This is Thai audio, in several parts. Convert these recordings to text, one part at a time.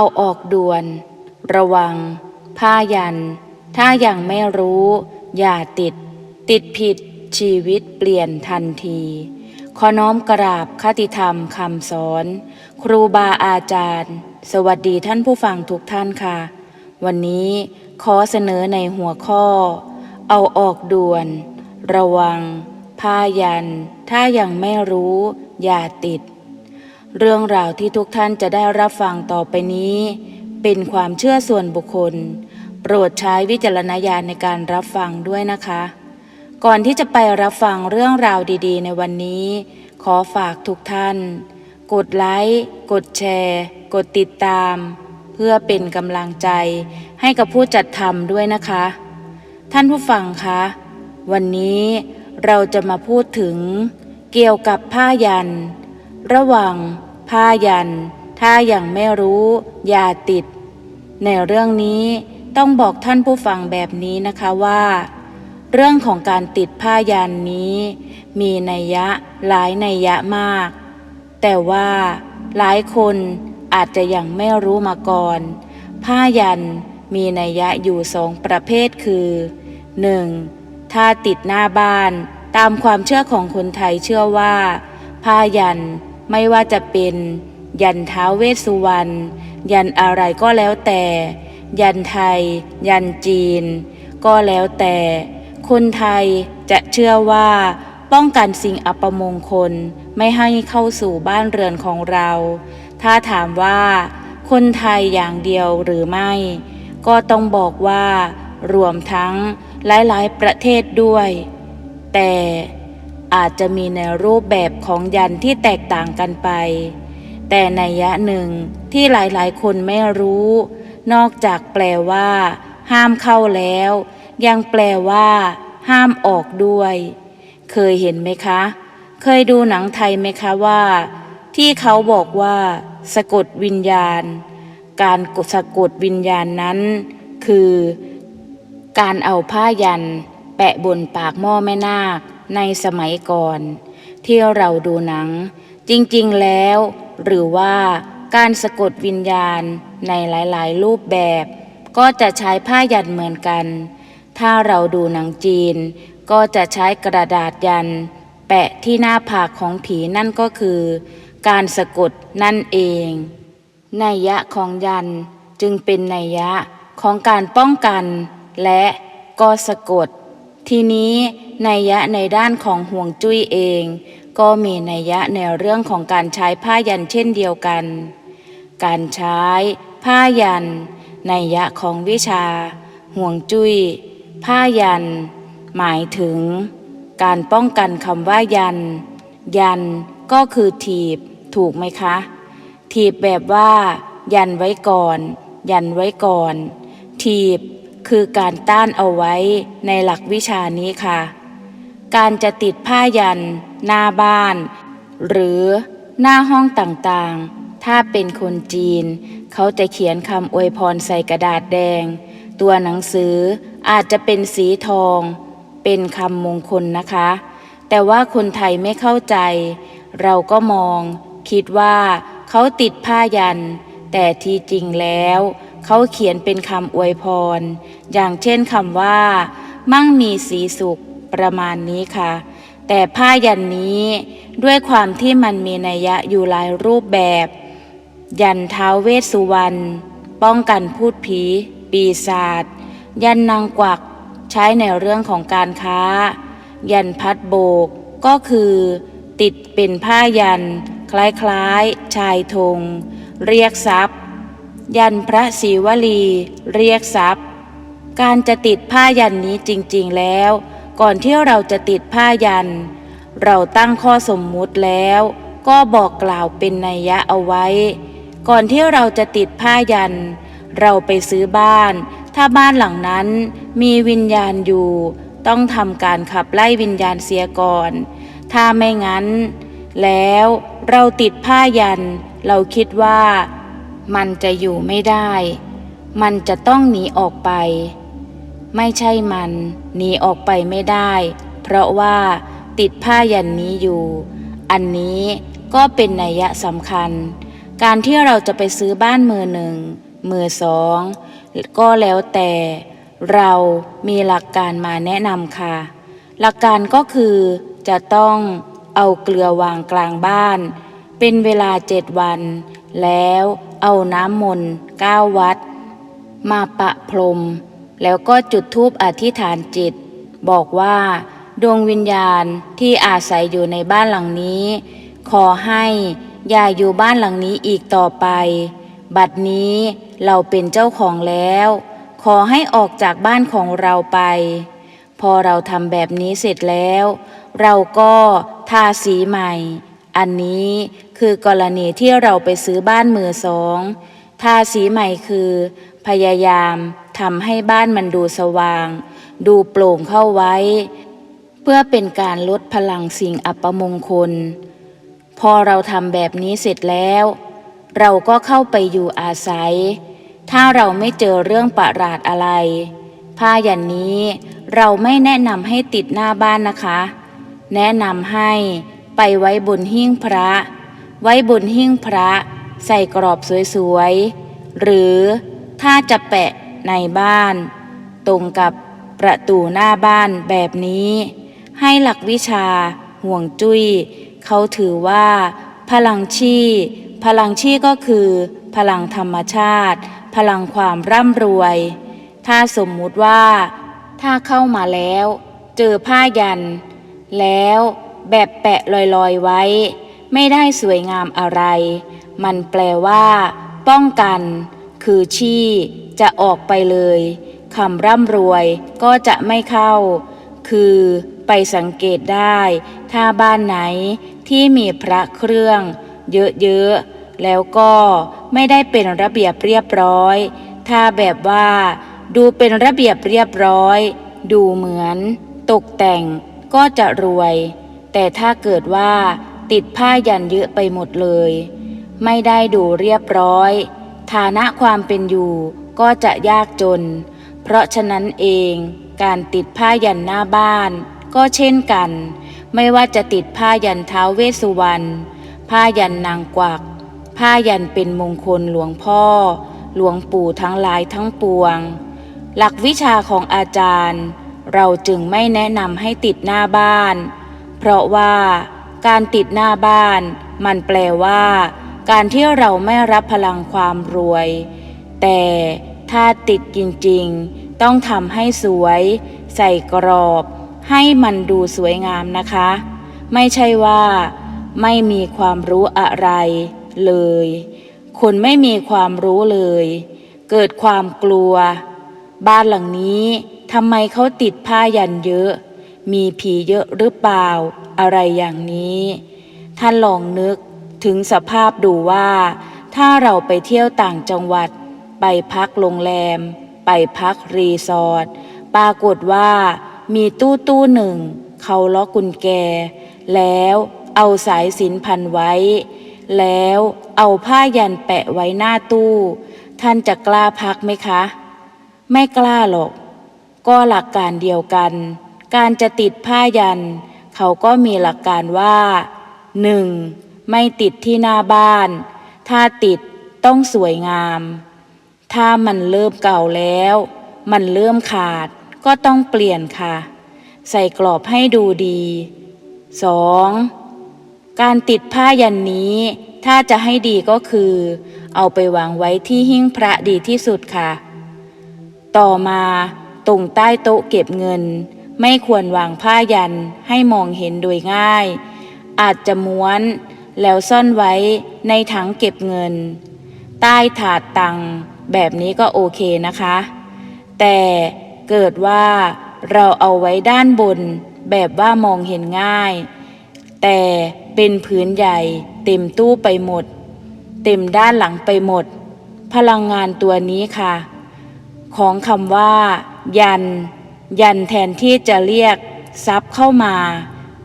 เอาออกด่วน ระวัง ผ้ายัน ถ้ายังไม่รู้ อย่าติด ติดผิดชีวิตเปลี่ยนทันที ขอน้อมกราบคติธรรมคำสอน ครูบาอาจารย์ สวัสดีท่านผู้ฟังทุกท่านค่ะ วันนี้ขอเสนอในหัวข้อ เอาออกด่วน ระวัง ผ้ายัน ถ้ายังไม่รู้ อย่าติด เรื่องราวที่ทุกท่านจะได้รับฟังต่อไปนี้ เป็นความเชื่อส่วนบุคคล โปรดใช้วิจารณญาณในการรับฟังด้วยนะคะ ก่อนที่จะไปรับฟังเรื่องราวดีๆ ในวันนี้ ขอฝากทุกท่าน กดไลค์กดแชร์ กดติดตาม เพื่อเป็นกำลังใจให้กับผู้จัดทำด้วยนะคะ ท่านผู้ฟังคะวันนี้เราจะมาพูดถึงเกี่ยวกับผ้ายัน ระหว่าง ผ้ายัน ถ้ายังไม่รู้อย่าติด ในเรื่องนี้ต้องบอกท่านผู้ฟังแบบนี้นะคะว่า เรื่องของการติดผ้ายันนี้ มีนัยยะหลายนัยยะมาก แต่ว่าหลายคนอาจจะยังไม่รู้มาก่อน ผ้ายันมีนัยยะอยู่สองประเภทคือ 1. ถ้าติดหน้าบ้าน ตามความเชื่อของคนไทยเชื่อว่า ผ้ายัน ไม่ว่าจะเป็นยันท้าวเวสสุวรรณยันอะไรก็แล้วแต่ ยันไทย ยันจีน ก็แล้วแต่ คนไทยจะเชื่อว่าป้องกันสิ่งอัปมงคลไม่ให้เข้าสู่บ้านเรือนของเรา ถ้าถามว่าคนไทยอย่างเดียวหรือไม่ ก็ต้องบอกว่ารวมทั้งหลายๆ ประเทศด้วย แต่ อาจจะมีในรูปแบบของยันที่แตกต่างกันไป แต่ในยะหนึ่งที่หลายๆ คนไม่รู้ นอกจากแปลว่า ห้ามเข้าแล้ว ยังแปลว่า ห้ามออกด้วย เคยเห็นไหมคะ เคยดูหนังไทยไหมคะว่า ที่เขาบอกว่า สะกดวิญญาณ การกดสะกดวิญญาณนั้น คือ การเอาผ้ายัน แปะบนปากหม้อแม่นาค ในสมัยก่อน ที่เราดูหนัง จริงๆแล้ว หรือว่าการสะกดวิญญาณในหลายๆ รูปแบบ ก็จะใช้ผ้ายันเหมือนกัน ถ้าเราดูหนังจีน ก็จะใช้กระดาษยัน แปะที่หน้าผากของผีนั่นก็คือ การสะกดนั่นเองนัยยะของยันจึงเป็นนัยยะของการป้องกัน และก็สะกด ทีนี้นัยยะในด้านของห่วงจุ้ยเอง ก็มีนัยยะในเรื่องของการใช้ผ้ายันเช่นเดียวกัน การใช้ผ้ายันนัยยะของวิชา ห่วงจุ้ย ผ้ายัน หมายถึง การป้องกันคำว่ายัน ยันก็คือถีบ ถูกไหมคะ ถีบแบบว่า ยันไว้ก่อน ยันไว้ก่อน ถีบ คือการต้านเอาไว้ในหลักวิชานี้ค่ะ การจะติดผ้ายัน หน้าบ้าน หรือหน้าห้องต่างๆ ถ้าเป็นคนจีน เขาจะเขียนคำอวยพรใส่กระดาษแดง ตัวหนังสืออาจจะเป็นสีทอง เป็นคำมงคลนะคะ แต่ว่าคนไทยไม่เข้าใจ เราก็มอง คิดว่าเขาติดผ้ายัน แต่ที่จริงแล้วเเขาเขียนเป็นคำอวยพร อย่างเช่นคำว่า มั่งมีสีสุขประมาณนี้ค่ะ แต่ผ้ายันนี้ด้วยความที่มันมีนัยยะอยู่หลายรูปแบบ ยันท้าวเวสสุวรรณป้องกันพูดผี ปีศาจยันนางกวักใช้ในเรื่องของการค้า ยันพัดโบก ก็คือ ติดเป็นผ้ายัน คล้ายๆ ชายธงเรียกทรัพย์ ยันพระศรีวลี เรียกทรัพย์ การจะติดผ้ายันนี้จริงๆแล้ว ก่อนที่เราจะติดผ้ายัน เราตั้งข้อสมมุติแล้ว ก็บอกกล่าวเป็นนัยยะเอาไว้ ก่อนที่เราจะติดผ้ายัน เราไปซื้อบ้าน ถ้าบ้านหลังนั้นมีวิญญาณอยู่ ต้องทำการขับไล่วิญญาณเสียก่อน ถ้าไม่งั้น แล้วเราติดผ้ายัน เราคิดว่า มันจะอยู่ไม่ได้ มันจะต้องหนีออกไป ไม่ใช่มันหนีออกไปไม่ได้ เพราะว่าติดผ้ายันนี้อยู่ อันนี้ก็เป็นนัยะสำคัญ การที่เราจะไปซื้อบ้านมือหนึ่ง มือสอง ก็แล้วแต่ เรามีหลักการมาแนะนำค่ะ หลักการก็คือจะต้องเอาเกลือวางกลางบ้าน เป็นเวลาเจ็ดวัน แล้ว เอาน้ำมนต์เก้าวัด มาปะพรม แล้วก็จุดธูปอธิษฐานจิต บอกว่า ดวงวิญญาณที่อาศัยอยู่ในบ้านหลังนี้ ขอให้อย่าอยู่บ้านหลังนี้อีกต่อไป บัดนี้เราเป็นเจ้าของแล้ว ขอให้ออกจากบ้านของเราไป พอเราทำแบบนี้เสร็จแล้ว เราก็ทาสีใหม่ อันนี้ คือกรณีที่เราไปซื้อบ้านมือสองทาสีใหม่คือ พยายามทำให้บ้านมันดูสว่าง ดูโปร่งเข้าไว้ เพื่อเป็นการลดพลังสิ่งอัปมงคล พอเราทำแบบนี้เสร็จแล้ว เราก็เข้าไปอยู่อาศัย ถ้าเราไม่เจอเรื่องประหลาดอะไร ผ้ายันนี้เราไม่แนะนำให้ติดหน้าบ้านนะคะ แนะนำให้ไปไว้บนหิ้งพระ ไว้บนหิ้งพระใส่กรอบสวยๆ หรือถ้าจะแปะในบ้าน ตรงกับประตูหน้าบ้านแบบนี้ ให้หลักวิชาห่วงจุย้ย เขาถือว่า พลังชีพลังชีก็คือ พลังธรรมชาติ พลังความร่ำรวย ถ้าสมมุติว่า ถ้าเข้ามาแล้ว เจอผ้ายัน แล้วแบบแปะลอยๆไว้ ไม่ได้สวยงามอะไร มันแปลว่า ป้องกัน คือชี่จะออกไปเลยคำร่ำรวยก็จะไม่เข้า คือไปสังเกตได้ ถ้าบ้านไหนที่มีพระเครื่อง เยอะๆ แล้วก็ไม่ได้เป็นระเบียบเรียบร้อย ถ้าแบบว่า ดูเป็นระเบียบเรียบร้อย ดูเหมือน ตกแต่งก็จะรวย แต่ถ้าเกิดว่า ติดผ้ายันเยอะไปหมดเลย ไม่ได้ดูเรียบร้อย ฐานะความเป็นอยู่ก็จะยากจน เพราะฉะนั้นเองการติดผ้ายันหน้าบ้าน ก็เช่นกัน ไม่ว่าจะติดผ้ายันเท้าเวสุวรรณผ้ายันนางกวัก ผ้ายันเป็นมงคลหลวงพ่อ หลวงปู่ทั้งหลายทั้งปวง หลักวิชาของอาจารย์ เราจึงไม่แนะนำให้ติดหน้าบ้าน เพราะว่า การติดหน้าบ้าน มันแปลว่า การที่เราไม่รับพลังความรวย แต่ถ้าติดจริงๆ ต้องทำให้สวย ใส่กรอบ ให้มันดูสวยงามนะคะ ไม่ใช่ว่า ไม่มีความรู้อะไรเลย คนไม่มีความรู้เลย เกิดความกลัว บ้านหลังนี้ทำไมเขาติดผ้ายันเยอะ มีผีเยอะหรือเปล่า อะไรอย่างนี้ ท่านลองนึกถึงสภาพดูว่า ถ้าเราไปเที่ยวต่างจังหวัด ไปพักโรงแรม ไปพักรีสอร์ทปรากฏว่ามีตู้ตู้หนึ่ง เขาล็อกกุญแจ แล้วเอาสายสินพันไว้ แล้วเอาผ้ายันแปะไว้หน้าตู้ ท่านจะกล้าพักไหมคะ ไม่กล้าหรอก ก็หลักการเดียวกัน การจะติดผ้ายัน เขาก็มีหลักการว่าหนึ่งไม่ติดที่หน้าบ้าน ถ้าติดต้องสวยงาม ถ้ามันเริ่มเก่าแล้ว มันเริ่มขาดก็ต้องเปลี่ยนค่ะ ใส่กรอบให้ดูดีสองการติดผ้ายันนี้ ถ้าจะให้ดีก็คือ เอาไปวางไว้ที่หิ้งพระดีที่สุดค่ะ ต่อมาตรงใต้โต๊ะเก็บเงิน ไม่ควรวางผ้ายันให้มองเห็นโดยง่าย อาจจะม้วนแล้วซ่อนไว้ในถังเก็บเงิน ใต้ถาดตังแบบนี้ก็โอเคนะคะ แต่เกิดว่าเราเอาไว้ด้านบนแบบว่ามองเห็นง่าย แต่เป็นผืนใหญ่เต็มตู้ไปหมด เต็มด้านหลังไปหมด พลังงานตัวนี้ค่ะ ของคำว่า ยัน ยันแทนที่จะเรียกทรัพย์เข้ามา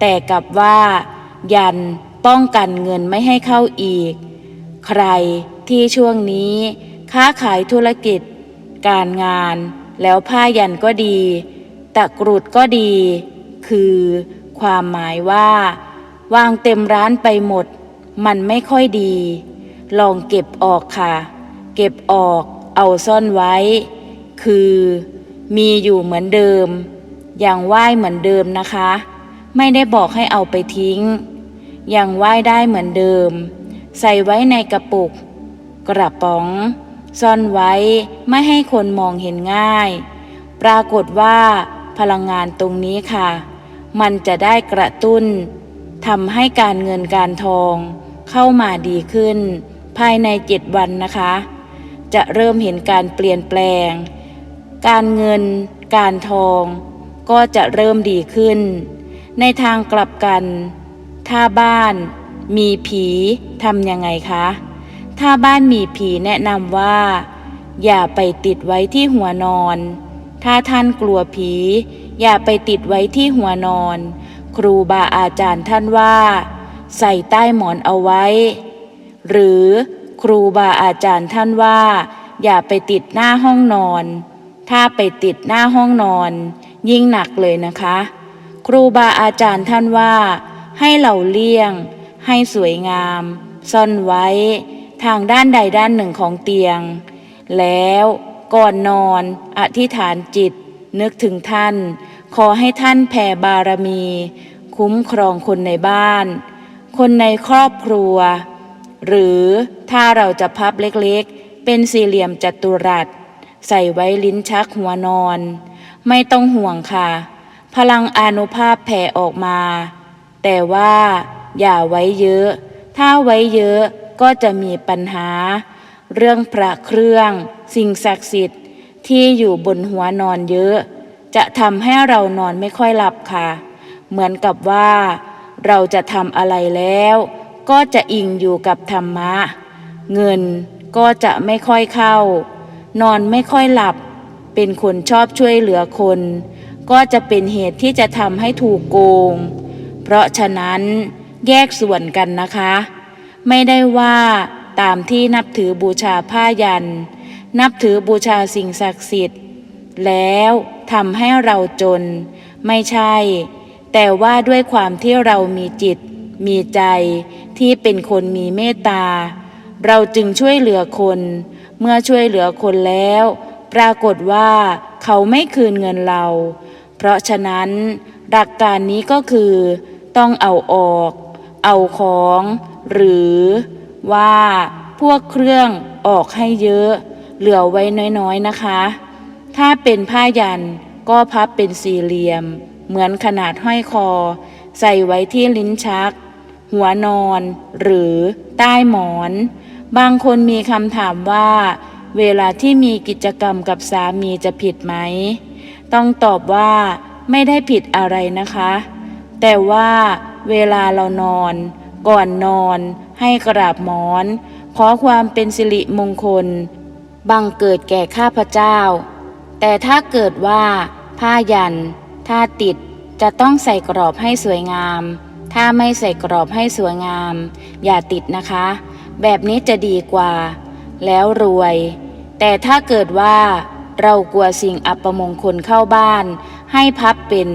แต่กลับว่า ยันป้องกันเงินไม่ให้เข้าอีก ใครที่ช่วงนี้ ค้าขายธุรกิจ การงานแล้วผ้ายันก็ดี ตะกรุดก็ดี คือความหมายว่า วางเต็มร้านไปหมด มันไม่ค่อยดี ลองเก็บออกค่ะ เก็บออกเอาซ่อนไว้ คือ มีอยู่เหมือนเดิม ยังไหว้เหมือนเดิมนะคะ ไม่ได้บอกให้เอาไปทิ้ง ยังไหว้ได้เหมือนเดิม ใส่ไว้ในกระปุก กระป๋อง ซ่อนไว้ไม่ให้คนมองเห็นง่าย ปรากฏว่า พลังงานตรงนี้ค่ะ มันจะได้กระตุ้นทำให้การเงินการทอง เข้ามาดีขึ้น ภายในเจ็ดวันนะคะ จะเริ่มเห็นการเปลี่ยนแปลง การเงิน การทอง ก็จะเริ่มดีขึ้น ในทางกลับกัน ถ้าบ้าน มีผีทำยังไงคะ ถ้าบ้านมีผีแนะนำว่า อย่าไปติดไว้ที่หัวนอน ถ้าท่านกลัวผี อย่าไปติดไว้ที่หัวนอน ครูบาอาจารย์ท่านว่า ใส่ใต้หมอนเอาไว้ หรือครูบาอาจารย์ท่านว่า อย่าไปติดหน้าห้องนอน ถ้าไปติดหน้าห้องนอน ยิ่งหนักเลยนะคะ ครูบาอาจารย์ท่านว่า ให้เราเลี่ยง ให้สวยงาม ซ่อนไว้ ทางด้านใดด้านหนึ่งของเตียง แล้วก่อนนอนอธิษฐานจิต นึกถึงท่าน ขอให้ท่านแผ่บารมี คุ้มครองคนในบ้าน คนในครอบครัว หรือถ้าเราจะพับเล็กๆ เป็นสี่เหลี่ยมจัตุรัส ใส่ไว้ลิ้นชักหัวนอน ไม่ต้องห่วงค่ะ พลังอานุภาพแผ่ออกมา แต่ว่าอย่าไว้เยอะ ถ้าไว้เยอะก็จะมีปัญหา เรื่องพระเครื่อง สิ่งศักดิ์สิทธิ์ที่อยู่บนหัวนอนเยอะ จะทำให้เรานอนไม่ค่อยหลับค่ะ เหมือนกับว่า เราจะทำอะไรแล้ว ก็จะอิงอยู่กับธรรมะ เงินก็จะไม่ค่อยเข้า นอนไม่ค่อยหลับ เป็นคนชอบช่วยเหลือคน ก็จะเป็นเหตุที่จะทำให้ถูกโกง เพราะฉะนั้นแยกส่วนกันนะคะ ไม่ได้ว่าตามที่นับถือบูชาผ้ายัน นับถือบูชาสิ่งศักดิ์สิทธิ์ แล้วทำให้เราจน ไม่ใช่ แต่ว่าด้วยความที่เรามีจิต มีใจที่เป็นคนมีเมตตา เราจึงช่วยเหลือคน เมื่อช่วยเหลือคนแล้ว ปรากฏว่าเขาไม่คืนเงินเรา เพราะฉะนั้น หลักการนี้ก็คือ ต้องเอาออก เอาของ หรือว่าพวกเครื่องออกให้เยอะ เหลือไว้น้อยๆนะคะ ถ้าเป็นผ้ายันก็พับเป็นสี่เหลี่ยม เหมือนขนาดห้อยคอ ใส่ไว้ที่ลิ้นชัก หัวนอน หรือใต้หมอน บางคนมีคำถามว่า เวลาที่มีกิจกรรมกับสามีจะผิดไหม ต้องตอบว่าไม่ได้ผิดอะไรนะคะ แต่ว่าเวลาเรานอน ก่อนนอน ให้กราบหมอน ขอความเป็นสิริมงคล บังเกิดแก่ข้าพเจ้า แต่ถ้าเกิดว่าผ้ายัน ถ้าติดจะต้องใส่กรอบให้สวยงาม ถ้าไม่ใส่กรอบให้สวยงาม อย่าติดนะคะ แบบนี้จะดีกว่า แล้วรวย แต่ถ้าเกิดว่าเรากลัวสิ่งอัปมงคลเข้าบ้าน ให้พับเป็น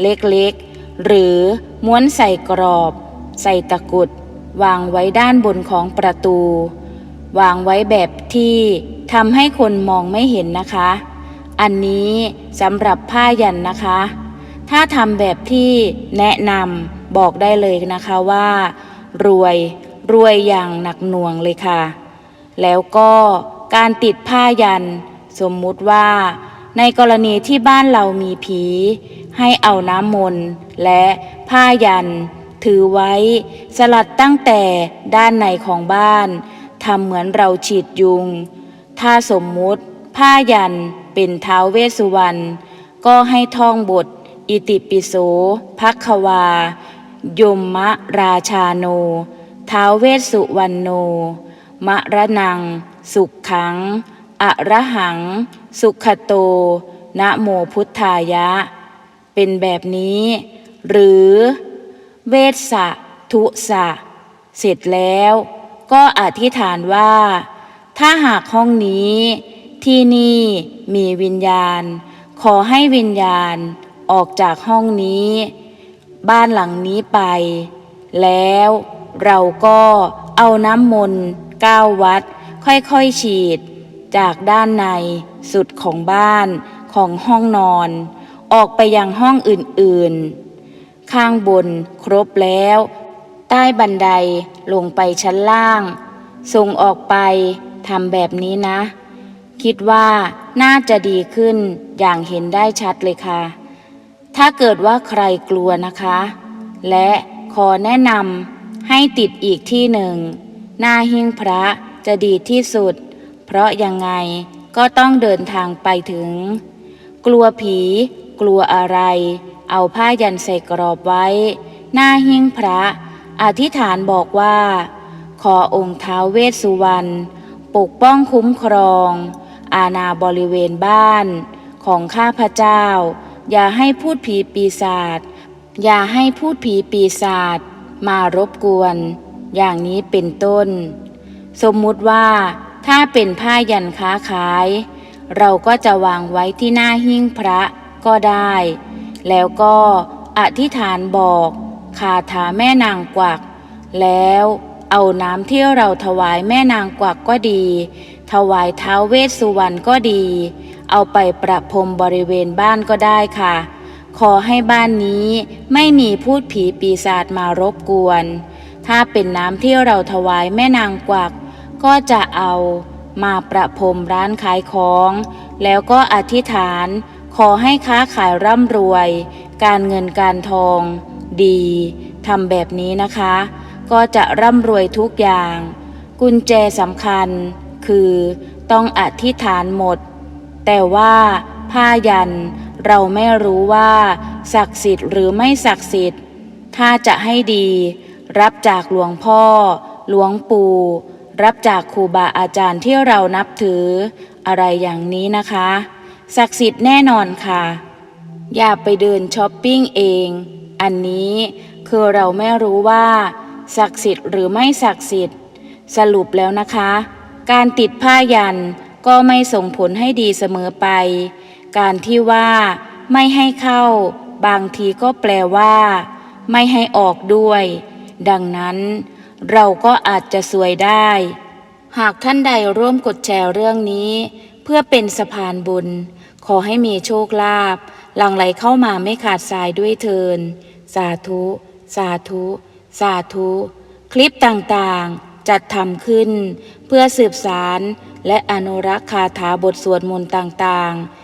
เล็กๆ หรือม้วนใส่กรอบ ใส่ตะกุด วางไว้ด้านบนของประตู วางไว้แบบที่ทำให้คนมองไม่เห็นนะคะ อันนี้สำหรับผ้ายันนะคะ ถ้าทำแบบที่แนะนำบอกได้เลยนะคะว่า รวย รวยอย่างหนักหน่วงเลยค่ะ แล้วก็การติดผ้ายัน สมมุติว่าในกรณีที่บ้านเรามีผี ให้เอาน้ำมนต์และผ้ายัน ถือไว้สลัดตั้งแต่ด้านในของบ้านทำเหมือนเราฉีดยุง ถ้าสมมุติผ้ายันเป็นเท้าวเวสุวรรณก็ให้ท่องบท อิติปิโสภักควา ยมมะราชาโน ท้าวเวสสุวรรณโน มะระนัง สุขขัง อระหัง สุขโต นะโมพุทธายะ เป็นแบบนี้ หรือ เวสสะทุสะ เสร็จแล้ว ก็อธิษฐานว่า ถ้าหากห้องนี้ ที่นี่มีวิญญาณ ขอให้วิญญาณออกจากห้องนี้ บ้านหลังนี้ไป แล้ว เราก็เอาน้ำมนต์ก้าวัด ค่อยๆฉีด จากด้านในสุดของบ้านของห้องนอน ออกไปยังห้องอื่นๆ ข้างบนครบแล้ว ใต้บันไดลงไปชั้นล่าง ส่งออกไปทำแบบนี้นะ คิดว่าน่าจะดีขึ้นอย่างเห็นได้ชัดเลยค่ะ ถ้าเกิดว่าใครกลัวนะคะ และขอแนะนำ ให้ติดอีกที่หนึ่ง หน้าหิ้งพระจะดีที่สุด เพราะยังไงก็ต้องเดินทางไปถึง กลัวผี กลัวอะไร เอาผ้ายันใส่กรอบไว้ หน้าหิ้งพระ อธิษฐานบอกว่า ขอองค์ท้าวเวสสุวรรณปกป้องคุ้มครอง อาณาบริเวณบ้าน ของข้าพเจ้า อย่าให้พูดผีปีศาจอย่าให้พูดผีปีศาจ มารบกวน อย่างนี้เป็นต้น สมมุติว่าถ้าเป็นผ้ายันค้าขาย เราก็จะวางไว้ที่หน้าหิ้งพระก็ได้ แล้วก็อธิษฐานบอกคาถาแม่นางกวัก แล้วเอาน้ำที่เราถวายแม่นางกวักก็ดี ถวายเท้าเวสสุวรรณก็ดี เอาไปประพรมบริเวณบ้านก็ได้ค่ะ ขอให้บ้านนี้ไม่มีพูดผีปีศาจมารบกวน ถ้าเป็นน้ำที่เราถวายแม่นางกวัก ก็จะเอามาประพรมร้านขายของ แล้วก็อธิษฐาน ขอให้ค้าขายร่ำรวย การเงินการทอง ดีทำแบบนี้นะคะ ก็จะร่ำรวยทุกอย่าง กุญแจสำคัญ คือต้องอธิษฐานหมด แต่ว่าผ้ายัน เราไม่รู้ว่า ศักดิ์สิทธิ์หรือไม่ศักดิ์สิทธิ์ ถ้าจะให้ดี รับจากหลวงพ่อ หลวงปู่ รับจากครูบาอาจารย์ที่เรานับถือ อะไรอย่างนี้นะคะ ศักดิ์สิทธิ์แน่นอนค่ะ อย่าไปเดินช้อปปิ้งเอง อันนี้คือเราไม่รู้ว่า ศักดิ์สิทธิ์หรือไม่ศักดิ์สิทธิ์ สรุปแล้วนะคะ การติดผ้ายันก็ไม่ส่งผลให้ดีเสมอไป การที่ว่าไม่ให้เข้า บางทีก็แปลว่า ไม่ให้ออกด้วย ดังนั้น เราก็อาจจะสวยได้ หากท่านใดร่วมกดแชร์เรื่องนี้ เพื่อเป็นสะพานบุญ ขอให้มีโชคลาภหลั่งไหลเข้ามาไม่ขาดสายด้วยเทิน สาธุ สาธุ สาธุ คลิปต่างๆ จัดทำขึ้น เพื่อสืบสารและอนุรักษ์คาถาบทสวดมนต์ต่างๆ